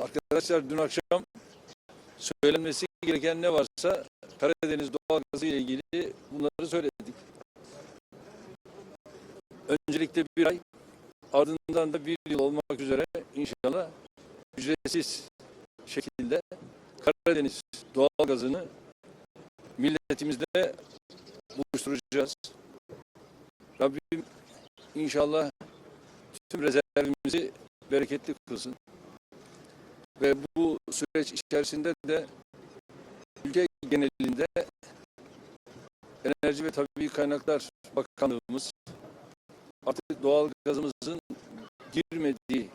Arkadaşlar dün akşam söylenmesi gereken ne varsa Karadeniz doğalgazı ile ilgili bunları söyledik. Öncelikle bir ay ardından da bir yıl olmak üzere inşallah ücretsiz şekilde Karadeniz doğalgazını milletimizle buluşturacağız. Rabbim inşallah tüm rezervimizi bereketli kılsın. Ve bu süreç içerisinde de ülke genelinde Enerji ve Tabii Kaynaklar Bakanlığımız artık doğal gazımızın girmediği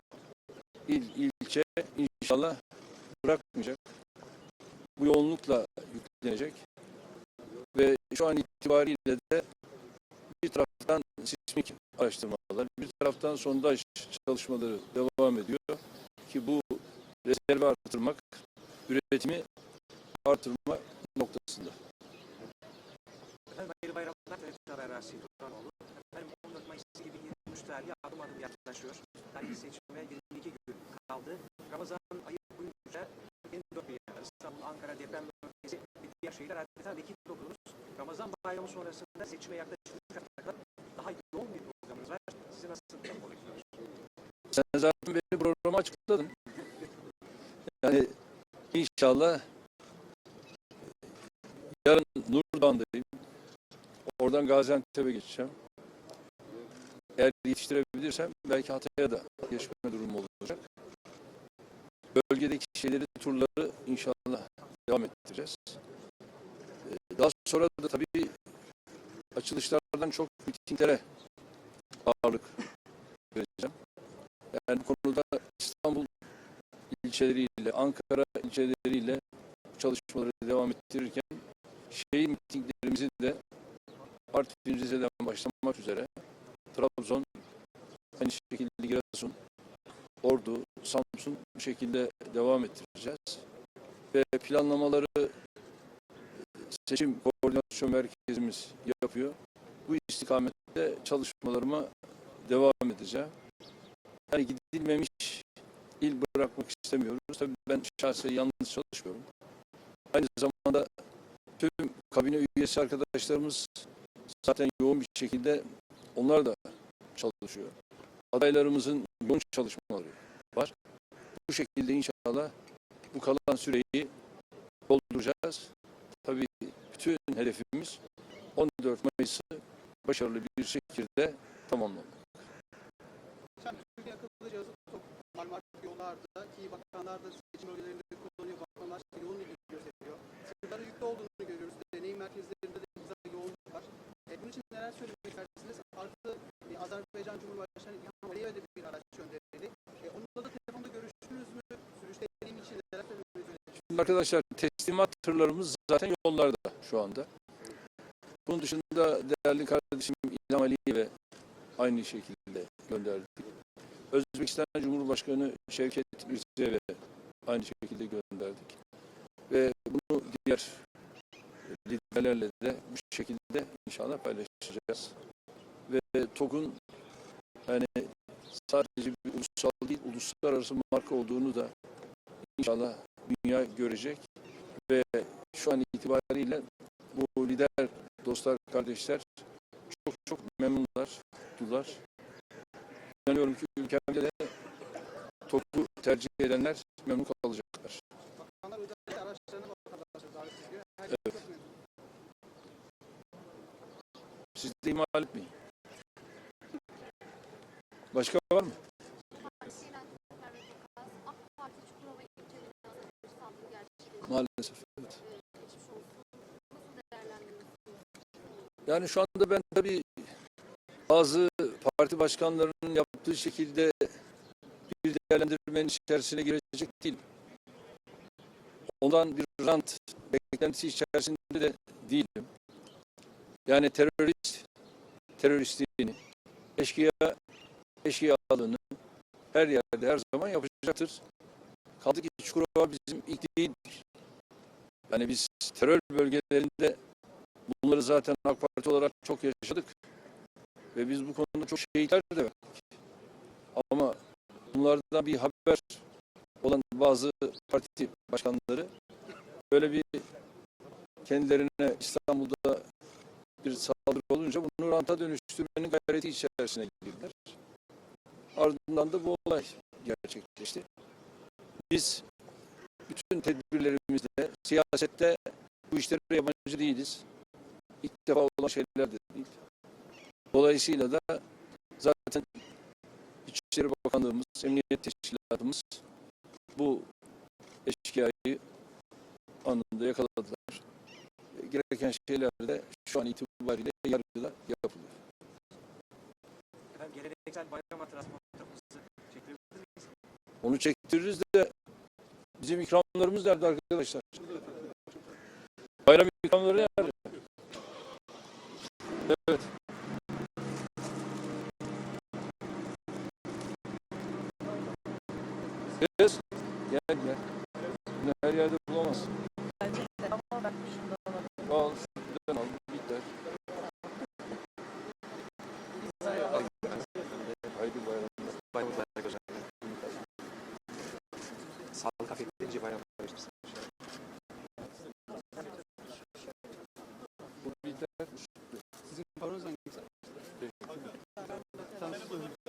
il, ilçe inşallah bırakmayacak. Bu yoğunlukla yüklenecek. Ve şu an itibariyle de bir taraftan sismik araştırmalar, bir taraftan sondaj çalışmaları devam ediyor artırmak, üretimi artırma noktasında. Efendim hayırlı bayramlar. TRT Haber Rasim Turanoğlu. Efendim 14 Mayıs 2023 tarihi adım adım yaklaşıyor. Tarihi seçime 22 gün kaldı. Ramazan ayı boyunca en dört bir yer. İstanbul, Ankara deprem bölgesi ve diğer şehirler adeta vekil oldunuz. Ramazan bayramı sonrasında seçime yaklaşık kadar daha yoğun bir programınız var. Sizi nasıl rapor ediyoruz? Sen zaten benim programı açıkladın. İnşallah yarın Nurdan'dayım. Oradan Gaziantep'e geçeceğim. Eğer yetiştirebilirsem belki Hatay'a da geçme durumu olacak. Bölgedeki şeyleri, turları inşallah devam ettireceğiz. Ee, Daha sonra da tabii açılışlardan çok mitinglere ağırlık vereceğim. Yani konuda ilçeleriyle, Ankara ilçeleriyle çalışmaları devam ettirirken şehir mitinglerimizi de Artvin Rize'den başlamak üzere Trabzon, aynı şekilde Giresun, Ordu, Samsun bu şekilde devam ettireceğiz. Ve planlamaları seçim koordinasyon merkezimiz yapıyor. Bu istikamette çalışmalarıma devam edeceğim. Yani gidilmemiş il bırakmak istemiyoruz. Tabii ben şahsen yalnız çalışmıyorum. Aynı zamanda tüm kabine üyesi arkadaşlarımız zaten yoğun bir şekilde onlar da çalışıyor. Adaylarımızın yoğun çalışmaları var. Bu şekilde inşallah bu kalan süreyi dolduracağız. Tabii bütün hedefimiz 14 Mayıs'ı başarılı bir şekilde tamamlamak. Sen Türkiye akıllı cihazı çok normal yollarda ki bakanlar da seçim bölgelerinde kullanıyor. Bakanlar yoğun ilgi gösteriyor. Sınırlara yüklü olduğunu görüyoruz. Deneyim merkezlerinde de güzel yoğunluk var. E, bunun için neler söylemek istersiniz? Artı e, Azerbaycan Cumhurbaşkanı İlham Aliyev'e de bir araç gönderildi. E, onunla da telefonda görüştünüz mü? Sürüş deneyim için neler söylemek? Şimdi arkadaşlar teslimat tırlarımız zaten yollarda şu anda. Bunun dışında değerli kardeşim İlham Aliyev'e aynı şekilde gönderdik. Özbekistan Cumhurbaşkanı Şevket Mirziyoyev'e aynı şekilde gönderdik. Ve bunu diğer liderlerle de bu şekilde inşallah paylaşacağız. Ve TOG'un yani sadece bir ulusal değil, uluslararası marka olduğunu da inşallah dünya görecek ve şu an itibariyle bu lider dostlar, kardeşler çok çok memnunlar, mutlular. İnanıyorum ki ülkemde de TOG'u tercih edenler memnun kalacaklar. Evet. Siz de ihmal etmeyin. Başka var mı? Maalesef. Evet. Yani şu anda ben tabii bazı parti başkanlarının yaptığı şekilde bir değerlendirmenin içerisine girecek değil. Ondan bir rant beklentisi içerisinde de değilim. Yani terörist teröristliğini, eşkıya eşkıyalığını her yerde her zaman yapacaktır. Kaldı ki Çukurova bizim ilk değildir. Yani biz terör bölgelerinde Bunları zaten AK Parti olarak çok yaşadık. Ve biz bu konuda çok şehitler de verdik. Ama bunlardan bir haber olan bazı parti başkanları böyle bir kendilerine İstanbul'da bir saldırı olunca bunu ranta dönüştürmenin gayreti içerisine girdiler. Ardından da bu olay gerçekleşti. Biz bütün tedbirlerimizle siyasette bu işlere yabancı değiliz. İlk defa olan şeyler de değil. Dolayısıyla da zaten İçişleri Bakanlığımız, Emniyet Teşkilatımız bu eşkıyayı anında yakaladılar. Gereken şeyler de şu an itibariyle yargıda yapılıyor. Efendim geleneksel bayram hatırası fotoğrafımızı miyiz? Onu çektiririz de bizim ikramlarımız nerede arkadaşlar? Bayram ikramları nerede? Evet. Kız, gel gel. Bunu her yerde bulamazsın. Al, şuradan al, biter. Haydi bayramlar. Bayramlar hocam. Sağlık afetlerince bayramlar. Sizin paranız hangisi? Soylu.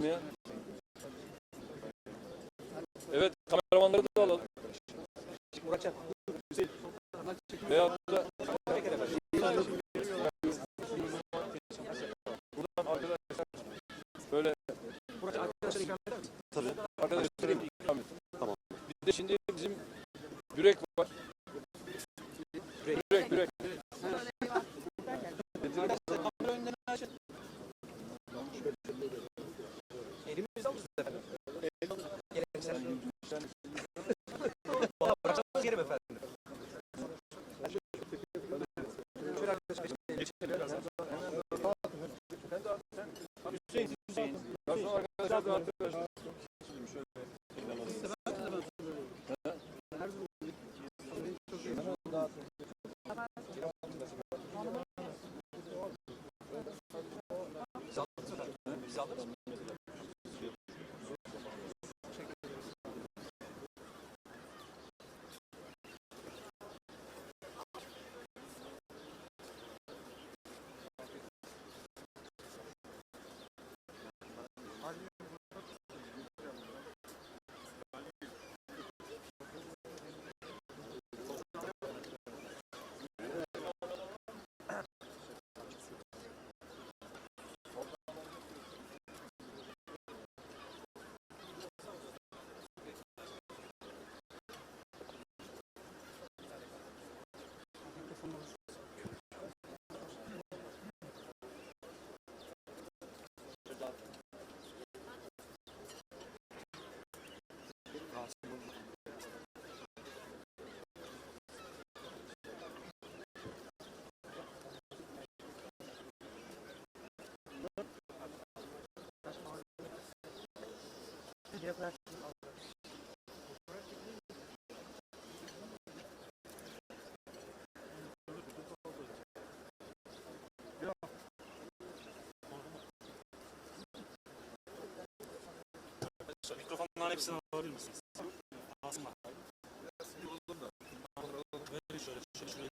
Almaya. Evet kameramanları da alalım. Muratcan. Veyahut da buradan arkadaşlar böyle Muratcan arkadaşlar ikram eder misin? arkadaşlara ikram et. Tamam. Bir de şimdi bizim börek var. Börek, börek. Getirin. Kamera önünden açın. Elimizde alırız efendim. Geleneksel. Valla bıraksanız yerim efendim. Şöyle arkadaşlar. Hüseyin, Hüseyin. Arkadaşlar da arkadaşlar. Biz alırız mı? Mikrofonların hepsini alabilir misiniz? Bak. Böyle şöyle, şöyle, şöyle.